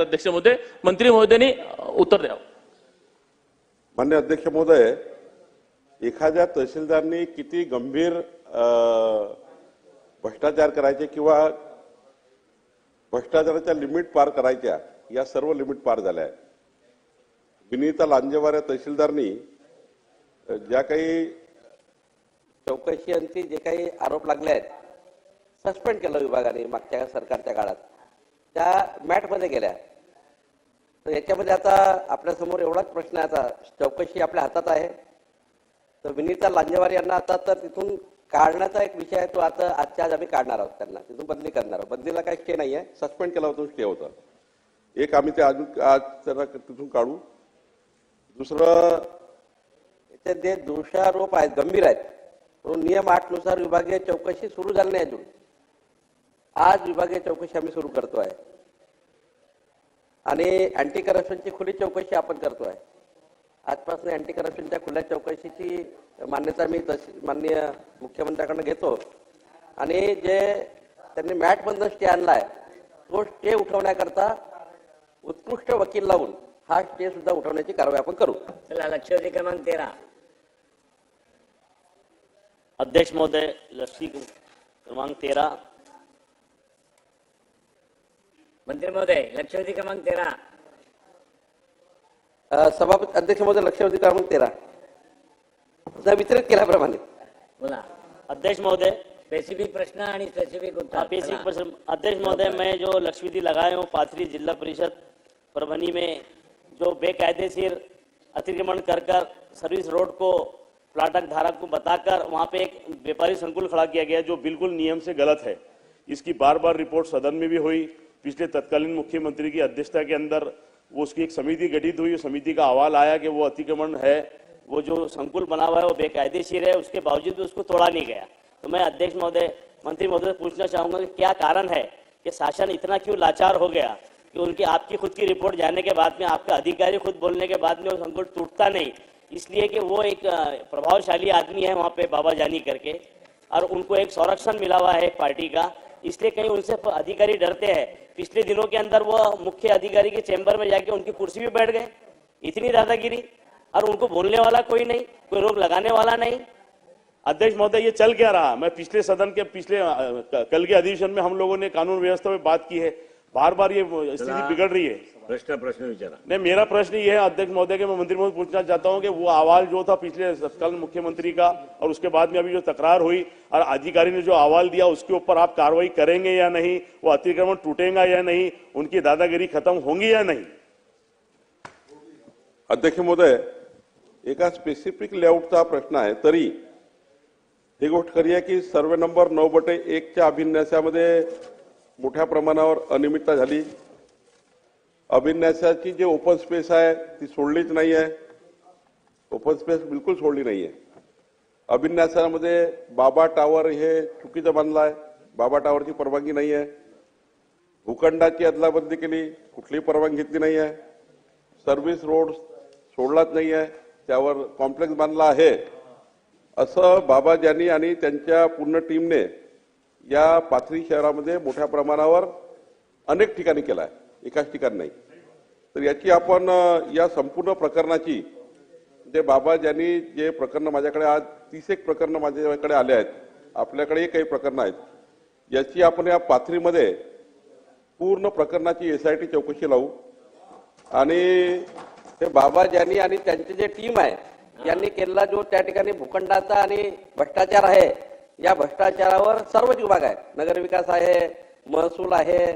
आहेत अध्यक्ष महोदय मंत्री महोदयांनी उत्तर द्यावं. मान्य अध्यक्ष महोदय एखाद्या तहसीलदारनी किती गंभीर भ्रष्टाचार करायचे किंवा भ्रष्टाचाराच्या लिमिट पार करायच्या या सर्व लिमिट पार झाल्या आहेत. विनिता लांजेवार या तहसीलदारनी ज्या काही चौकशी अंती जे काही आरोप लागले आहेत सस्पेंड केलं विभागाने मागच्या सरकारच्या काळात. त्या मॅटमध्ये गेल्या. तर याच्यामध्ये आता आपल्यासमोर एवढाच प्रश्न आहे आता. चौकशी आपल्या हातात आहे. तर विनीता लांजेवार यांना आता तर तिथून काढण्याचा एक विषय आहे तो आता आजच्या आज आम्ही काढणार आहोत त्यांना. तिथून बदली करणार आहोत. बदलीला काही स्टे नाही आहे सस्पेंड केला होता स्टे होता. एक आम्ही ते अजून आज त्यांना तिथून काढू. दुसरं याचे जे दोषारोप आहेत गंभीर आहेत म्हणून नियम आठनुसार विभागीय चौकशी सुरू झाली नाही अजून. आज विभागीय चौकशी आम्ही सुरू करतो आहे आणि अँटी करप्शनची खुली चौकशी आपण करतो आहे आजपासून अँटी करप्शनच्या खुल्या चौकशीची मान्यता मी तशी माननीय मुख्यमंत्र्याकडनं घेतो. आणि जे त्यांनी मॅटमधनं स्टे आणला आहे तो स्टे उठवण्याकरता उत्कृष्ट वकील लावून हा स्टे सुद्धा उठवण्याची कारवाई आपण करू. चला लक्षवेधी क्रमांक तेरा. अध्यक्ष महोदय लक्ष्मी क्रमांक तेरा. मंत्री महोदय लक्षवेधी क्रमांक तेरा. सभापती अध्यक्ष महोदय लक्षवेधी क्रमांक तेरा. वितरित केल्याप्रमाणे. बोला. अध्यक्ष महोदय स्पेसिफिक प्रश्न आणि स्पेसिफिक उत्तर. चला. प्रश्न. अध्यक्ष महोदय मैं जो लक्ष्मीदी लगाए हूँ पाथरी जिला परिषद परभनी में जो बेकायदेशीर अतिक्रमण कर कर सर्विस रोड को प्लाटक धारक को बताकर वहाँ पे एक व्यापारी संकुल खड़ा किया गया जो बिल्कुल नियम से गलत है। इसकी बार बार रिपोर्ट सदन में भी हुई। पिछले तत्कालीन मुख्यमंत्री की अध्यक्षता के अंदर वो उसकी एक समिति गठित हुई समिति का अहवाल आया कि वो अतिक्रमण है, वो जो संकुल बना हुआ है, वो बेकायदेशीर है, उसके बावजूद भी उसको तोड़ा नहीं गया। तो मैं अध्यक्ष महोदय, मंत्री महोदय पूछना चाहूँगा कि क्या कारण है कि शासन इतना क्यों लाचार हो गया कि उनकी, आपकी खुद की रिपोर्ट जाने के बाद में, आपका अधिकारी खुद बोलने के बाद में वो संकुल टूटता नहीं? इसलिए कि वो एक प्रभावशाली आदमी है वहाँ पे बाबा जानी करके, और उनको एक संरक्षण मिला हुआ है पार्टी का इसलिए कहीं उनसे अधिकारी डरते हैं। पिछले दिनों के अंदर वो मुख्य अधिकारी के चैम्बर में जाके उनकी कुर्सी भी बैठ गए। इतनी दादागिरी। और उनको बोलने वाला कोई नहीं, कोई रोक लगाने वाला नहीं। अध्यक्ष महोदय, ये चल क्या रहा? मैं पिछले सदन के पिछले कल के अधिवेशन में हम लोगों ने कानून व्यवस्था में बात की है। बार बार ये स्थिति बिगड़ रही है। प्रश्न प्रश्न विचारा। नहीं मेरा प्रश्न ये है अध्यक्ष महोदय के मैं मंत्री महोदय पूछना चाहता हूँ कि वो अहवाल जो था पिछले तत्कालीन मुख्यमंत्री का और उसके बाद में अभी जो तकरार हुई और अधिकारी ने जो अहवाल दिया उसके ऊपर आप कार्रवाई करेंगे या नहीं वो अतिक्रमण टूटेगा या नहीं उनकी दादागिरी खत्म होंगी या नहीं? अध्यक्ष महोदय एका स्पेसिफिक लेआउटचा प्रश्न आहे तरी ही गोष्ट खरी आहे की सर्वे नंबर नऊ बटे एकच्या अभिन्यासामध्ये मोठ्या प्रमाणावर अनियमितता झाली. अभिन्यासाची जी ओपन स्पेस आहे ती सोडलीच नाही आहे ओपन स्पेस बिलकुल सोडली नाही आहे अभिन्यासामध्ये बाबा टावर हे चुकीचं बांधलं आहे बाबा टावरची परवानगी नाही आहे भूखंडाची अदलाबदली केली कुठलीही परवानगी घेतली नाही आहे सर्व्हिस रोड सोडलाच नाही आहे त्यावर कॉम्प्लेक्स बांधला आहे. असं बाबाजानी आणि त्यांच्या पूर्ण टीमने या पाथरी शहरामध्ये मोठ्या प्रमाणावर अनेक ठिकाणी केला आहे. एकाच ठिकाणी नाही. तर याची आपण या संपूर्ण प्रकरणाची जे बाबा ज्यांनी जे प्रकरण माझ्याकडे आज तीस एक प्रकरणं माझ्याकडे आले आहेत. आपल्याकडेही काही प्रकरणं आहेत. याची आपण या पाथरीमध्ये पूर्ण प्रकरणाची एस आय टी चौकशी लावू. आणि ते बाबा ज्यांनी आणि त्यांचे जे टीम आहे यांनी केलेला जो त्या ठिकाणी भूखंडाचा आणि भ्रष्टाचार आहे या भ्रष्टाचारावर सर्वच विभाग आहे नगरविकास आहे महसूल आहे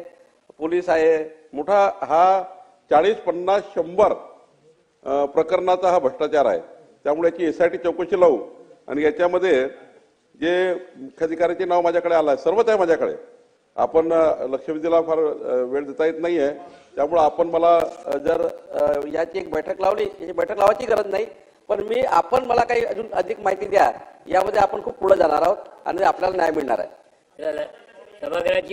पोलीस आहे. मोठा हा चाळीस पन्नास शंभर प्रकरणाचा हा भ्रष्टाचार आहे. त्यामुळे याची एस आय टी चौकशी लावू. आणि याच्यामध्ये जे मुख्याधिकाऱ्याचे नाव माझ्याकडे आलं आहे सर्वच आहे माझ्याकडे. आपण लक्षवेधीला फार वेळ देता येत नाही आहे त्यामुळे आपण मला जर याची एक बैठक लावली याची बैठक लावायची गरज नाही. पण मी आपण मला काही अजून अधिक माहिती द्या यामध्ये आपण खूप पुढे जाणार आहोत आणि आपल्याला न्याय मिळणार आहे. सभागृहाची